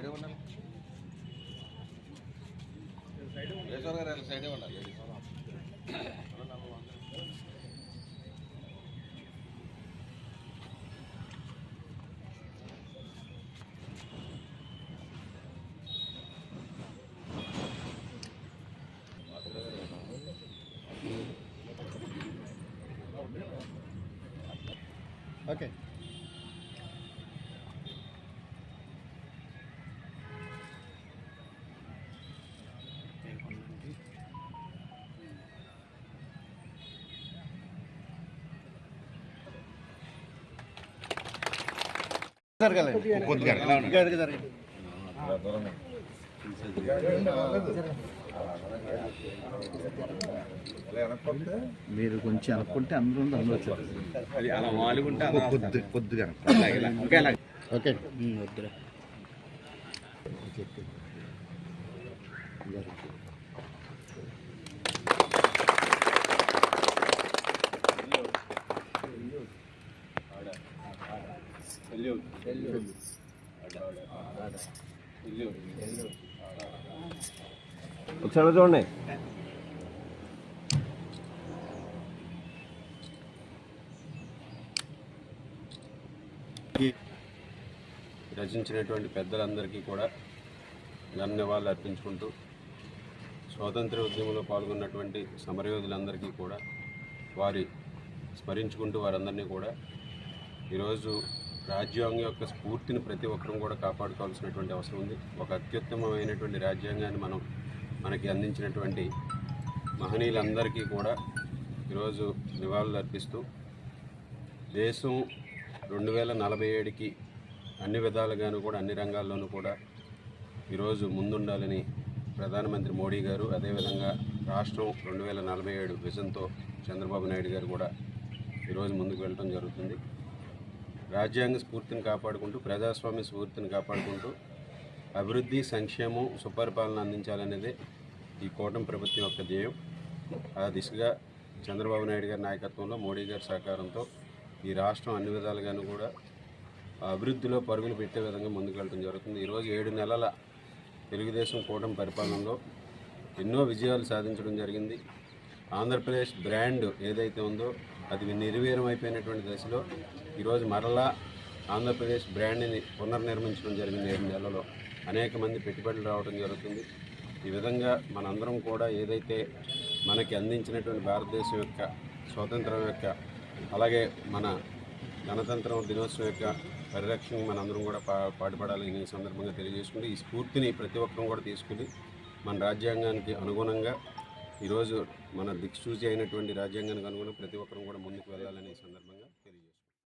సైడే ఉండాలి? కేశవర్ గారు ఇలా సైడే ఉండాలి? ఓకే. మీరు కొంచెం అనుకుంటే అందరూ అందరూ వచ్చారు. అది అలా వాలుకుంటే కొద్ది కొద్దిగా ఓకే వద్దురా ఒకసారి చూడండి. రచించినటువంటి పెద్దలందరికీ కూడా ధన్యవాదాలు అర్పించుకుంటూ స్వాతంత్ర ఉద్యమంలో పాల్గొన్నటువంటి సమరయోధులందరికీ కూడా వారి స్మరించుకుంటూ వారందరినీ కూడా ఈరోజు రాజ్యాంగం యొక్క స్ఫూర్తిని ప్రతి ఒక్కరూ కూడా కాపాడుకోవాల్సినటువంటి అవసరం ఉంది. ఒక అత్యుత్తమమైనటువంటి రాజ్యాంగాన్ని మనం మనకి అందించినటువంటి మహనీయులందరికీ కూడా ఈరోజు నివాళులు అర్పిస్తూ దేశం రెండు వేల నలభై ఏడుకి అన్ని విధాలుగాను కూడా అన్ని రంగాల్లోనూ కూడా ఈరోజు ముందుండాలని ప్రధానమంత్రి మోడీ గారు అదేవిధంగా రాష్ట్రం రెండు వేల నలభై ఏడు విజన్తో చంద్రబాబు నాయుడు గారు కూడా ఈరోజు ముందుకు వెళ్ళడం జరుగుతుంది. రాజ్యాంగ స్ఫూర్తిని కాపాడుకుంటూ ప్రజాస్వామ్య స్ఫూర్తిని కాపాడుకుంటూ అభివృద్ధి సంక్షేమం సుపరిపాలన అందించాలనేదే ఈ కూటమి ప్రభుత్వం యొక్క ధ్యేయం. ఆ దిశగా చంద్రబాబు నాయుడు గారి నాయకత్వంలో మోడీ గారి సహకారంతో ఈ రాష్ట్రం అన్ని విధాలుగాను కూడా అభివృద్ధిలో పరుగులు పెట్టే విధంగా ముందుకు వెళ్ళడం జరుగుతుంది ఈరోజు ఏడు నెలల తెలుగుదేశం కూటమి పరిపాలనలో ఎన్నో విజయాలు సాధించడం జరిగింది. ఆంధ్రప్రదేశ్ బ్రాండ్ ఏదైతే ఉందో అది నిర్వీర్యం అయిపోయినటువంటి దశలో ఈరోజు మరలా ఆంధ్రప్రదేశ్ బ్రాండ్ని పునర్నిర్మించడం జరిగింది ఏడు నెలలో అనేక మంది పెట్టుబడులు రావడం జరుగుతుంది. ఈ విధంగా మనందరం కూడా ఏదైతే మనకి అందించినటువంటి భారతదేశం యొక్క స్వాతంత్రం యొక్క అలాగే మన గణతంత్రం దినోత్సవం యొక్క పరిరక్షణ మనందరం కూడా పా పాటుపడాలని ఈ సందర్భంగా తెలియజేసుకుంటే ఈ స్ఫూర్తిని ప్రతి ఒక్కరం కూడా తీసుకుని మన రాజ్యాంగానికి అనుగుణంగా ఈరోజు మన దిక్సూచి అయినటువంటి రాజ్యాంగానికి అనుగుణం ప్రతి ఒక్కరూ కూడా ముందుకు వెళ్ళాలని సందర్భంగా తెలియజేస్తాం